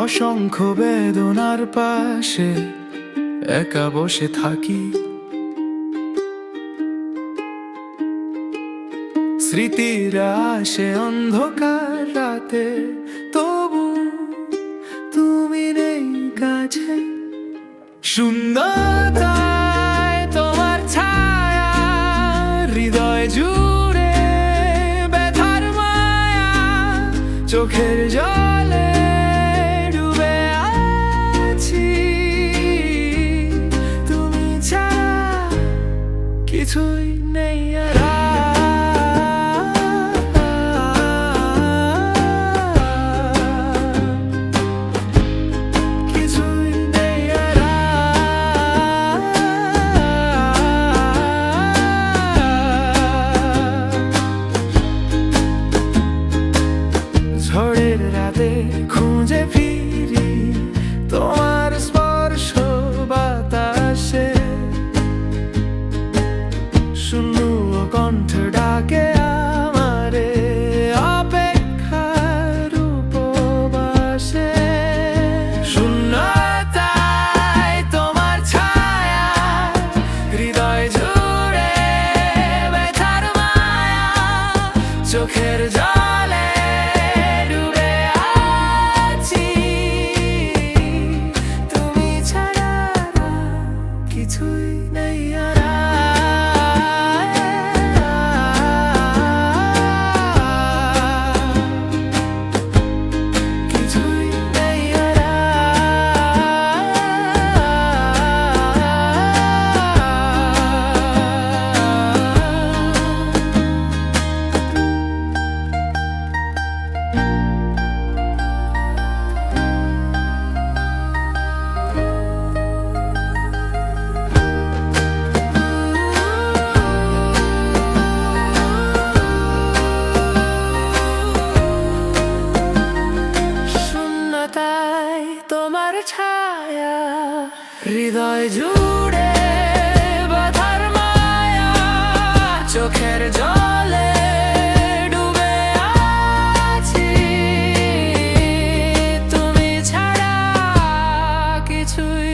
অসংখ্য বেদনার পাশে একা বসে থাকি। স্মৃতিরা আসে অন্ধকার রাতে, তবু তুমি নেই কাছে। শূন্যতায় তোমার ছায়া, হৃদয় জুড়ে ব্যথার মায়া, চোখের জলে কিছুই নেই আর ঝড়ের রাতে খুঁজে ফিরি তোমার চোখের জলে ডুবে আছি। তুমি ছাড়া কিছুই নেই আর তোমার ছায়া হৃদয় জুড়ে বাধার মায়া চোখের জলে ডুবে আছি। তুমি ছাড়া কিছুই